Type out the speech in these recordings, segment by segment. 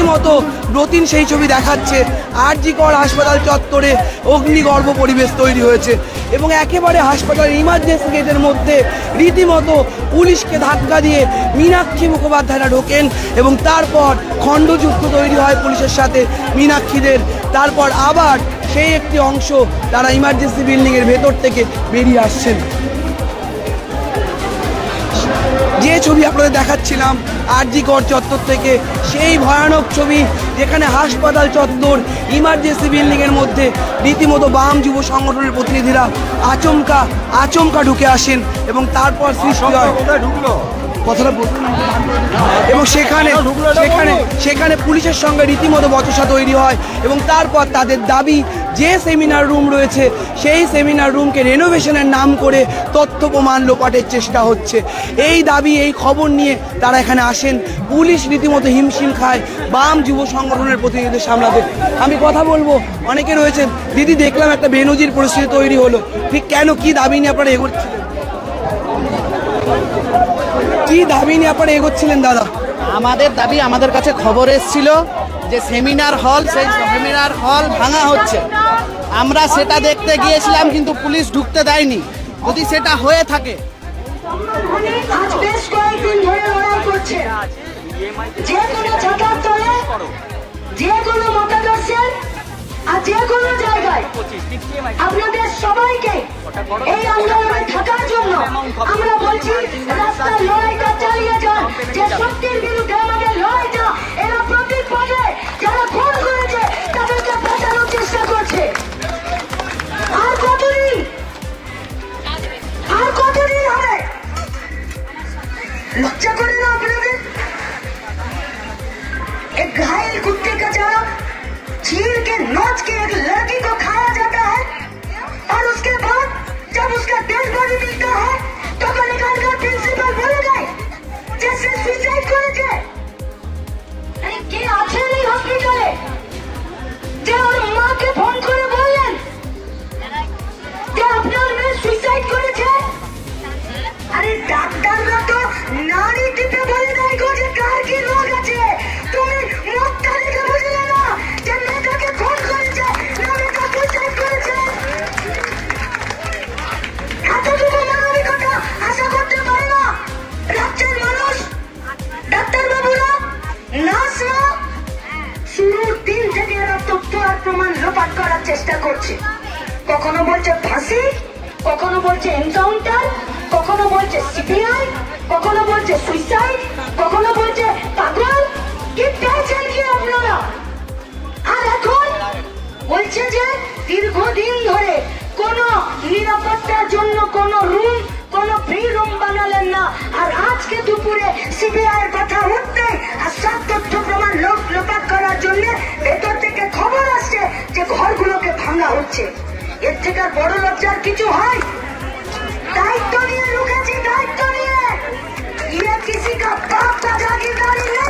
রীতিমতো ব্রতিন সেই ছবি দেখাচ্ছে। আর জি কর হাসপাতাল চত্বরে অগ্নিগর্ভ পরিবেশ তৈরি হয়েছে এবং একেবারে হাসপাতালের ইমার্জেন্সি গেটের মধ্যে রীতিমতো পুলিশকে ধাক্কা দিয়ে মীনাক্ষী মুখোপাধ্যায়রা ঢোকেন এবং তারপর খণ্ডযুদ্ধ তৈরি হয় পুলিশের সাথে মীনাক্ষীদের। তারপর আবার সেই একটি অংশ তারা ইমার্জেন্সি বিল্ডিংয়ের ভেতর থেকে বেরিয়ে আসছেন। যে ছবি আপনাদের দেখাচ্ছিলাম আরজি কর চত্বর থেকে। সেই ভয়ানক ছবি যেখানে হাসপাতাল চত্বর ইমার্জেন্সি বিল্ডিংয়ের মধ্যে রীতিমতো বাম যুব সংগঠনের প্রতিনিধিরা আচমকা আচমকা ঢুকে আসেন এবং তারপর শ্রী সঞ্জয় হয় কথাটা বলতে এবং সেখানে সেখানে সেখানে পুলিশের সঙ্গে রীতিমতো বচসা তৈরি হয় এবং তারপর তাদের দাবি, যে সেমিনার রুম রয়েছে, সেই সেমিনার রুমকে রেনোভেশনের নাম করে তথ্য প্রমাণ লোপাটের চেষ্টা হচ্ছে। এই দাবি, এই খবর নিয়ে তারা এখানে আসেন। পুলিশ রীতিমতো হিমশিম খায়, বাম যুব সংগঠনের প্রতিনিধিদের সামলাতে। আমি কথা বলব, অনেকে রয়েছেন, দিদি, দেখলাম একটা বেনজির পরিস্থিতি তৈরি হলো। ঠিক কেন? কি দাবি নিয়ে আপনারা এগোচ্ছিলেন কি দাবি নিয়ে আপনারা এগোচ্ছিলেন দাদা? আমাদের দাবি আমাদের কাছে খবর এসেছিল যে সেমিনার হল সেই সেমিনার হল ভাঙা হচ্ছে। আমরা সেটা দেখতে গিয়েছিলাম কিন্তু পুলিশ ঢুকতে দেয়নি। যদি সেটা হয়ে থাকে যে কোনো মতাদর্শের আর যে কোনো জায়গায় আপনাদের সবাইকে এই আন্দোলনে থাকার জন্য আমরা বলছি রাস্তার লড়াইটা চালিয়ে যান যে সত্যের বিরুদ্ধে আমাদের লড়াইটা এরা প্রতীক পদে যারা খুন করেছে তাদেরকে বাঁচানোর চেষ্টা করছে আর কতদিন আর কতদিন হবে लज्जा करे ना आपने एक घायल कुत्ते का चारा चीर के नोच के কখনো বলছে এনকাউন্টার, কখনো বলছে সিপিআই, কখনো বলছে সুইসাইড, কখনো বলছে পাগল। কি পেয়েছেন কি আপনারা? আর এখন বলছে যে দীর্ঘদিন ধরে কোন নিরাপত্তার জন্য কোন রুম কোন ফ্রি রুম বানালেন না। আর আজকে দুপুরে সিবিআই কথা উঠতে আর সব তথ্য প্রমাণ লোক লোপাট করার জন্য ভেতর থেকে খবর আসছে যে ঘরগুলোকে ভাঙা হচ্ছে। এর থেকে আর বড় লজ্জার কিছু হয়? দায়িত্ব নিয়ে লুকেছি, দায়িত্ব নিয়ে। ইয়ে কিসি কা বাপ কা জাগিরদারি নেই।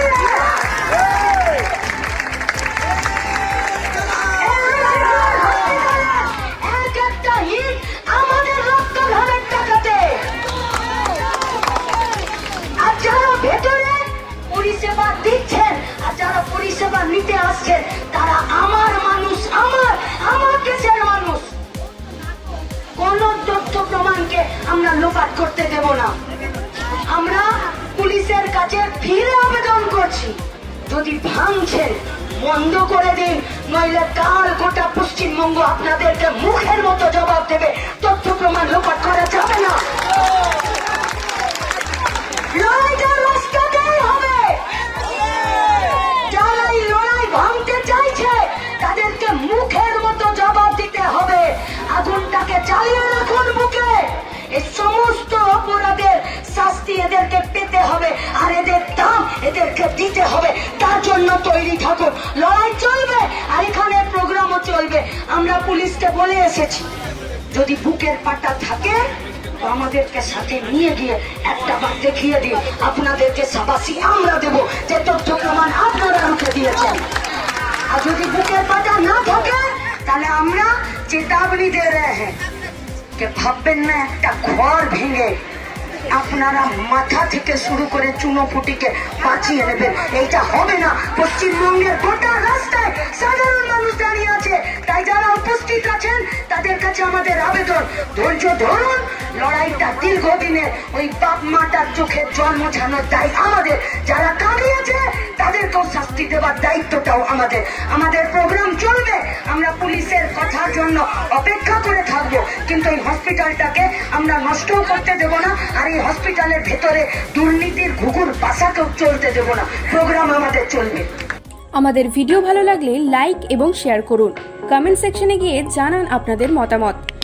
আমরা লোপাট করতে দেব না। আমরা পুলিশের কাছে ফিরে আবেদন করছি। যদি ভাঙছেন, বন্ধ করে দিন, নইলে কাল গোটা পশ্চিমবঙ্গ আপনাদেরকে মুখের মতো জবাব দেবে? তথ্য প্রমাণ লোপাট করা যাবে না। দিতে হবে। তার জন্য তৈরি থাকো লড়াই চলবে আর এখানে প্রোগ্রামও চলবে। আমরা পুলিশকে বলে এসেছি, যদি বুকের পাটা থাকে আমাদেরকে সাথে নিয়ে গিয়ে একটা বার দেখিয়ে দিই আপনাদেরকে সাবাসি আমরা দেব, যে তথ্য প্রমাণ আপনারা রুখে দিয়েছেন। আর যদি বুকের পাটা না থাকে, তাহলে আমরা চেতাবনী দিয়ে রে হ্যাঁ ভাববেন না, একটা ঘর ভেঙে আপনারা মাথা থেকে শুরু করে চুনোপুটিকে বাঁচিয়ে নেবেন। এইটা হবে না। পশ্চিমবঙ্গের গোটা রাস্তায় সাধারণ মানুষ দাঁড়িয়ে আছে। তাই যারা উপস্থিত আছেন, তাদের কাছে আমাদের আবেদন। ধৈর্য ধরুন। লড়াইটা দীর্ঘদিনের ওই বাপ মাটার চোখে জল মোছানোর দায় আমাদের। যারা কামিয়েছে তাদেরকেও শাস্তি দেওয়ার দায়িত্বটাও আমাদের। আমাদের প্রোগ্রাম চলবে। আমরা পুলিশের কথার জন্য অপেক্ষা করে কিন্তু এই হসপিটালটাকে আমরা নষ্টও করতে দেব না। আর এই হসপিটালের ভেতরে দুর্নীতির ঘুঘুর বাসাকেও চলতে দেব না। প্রোগ্রাম আমাদের চলবে। আমাদের ভিডিও ভালো লাগলে লাইক এবং শেয়ার করুন। কমেন্ট সেকশনে গিয়ে জানান আপনাদের মতামত।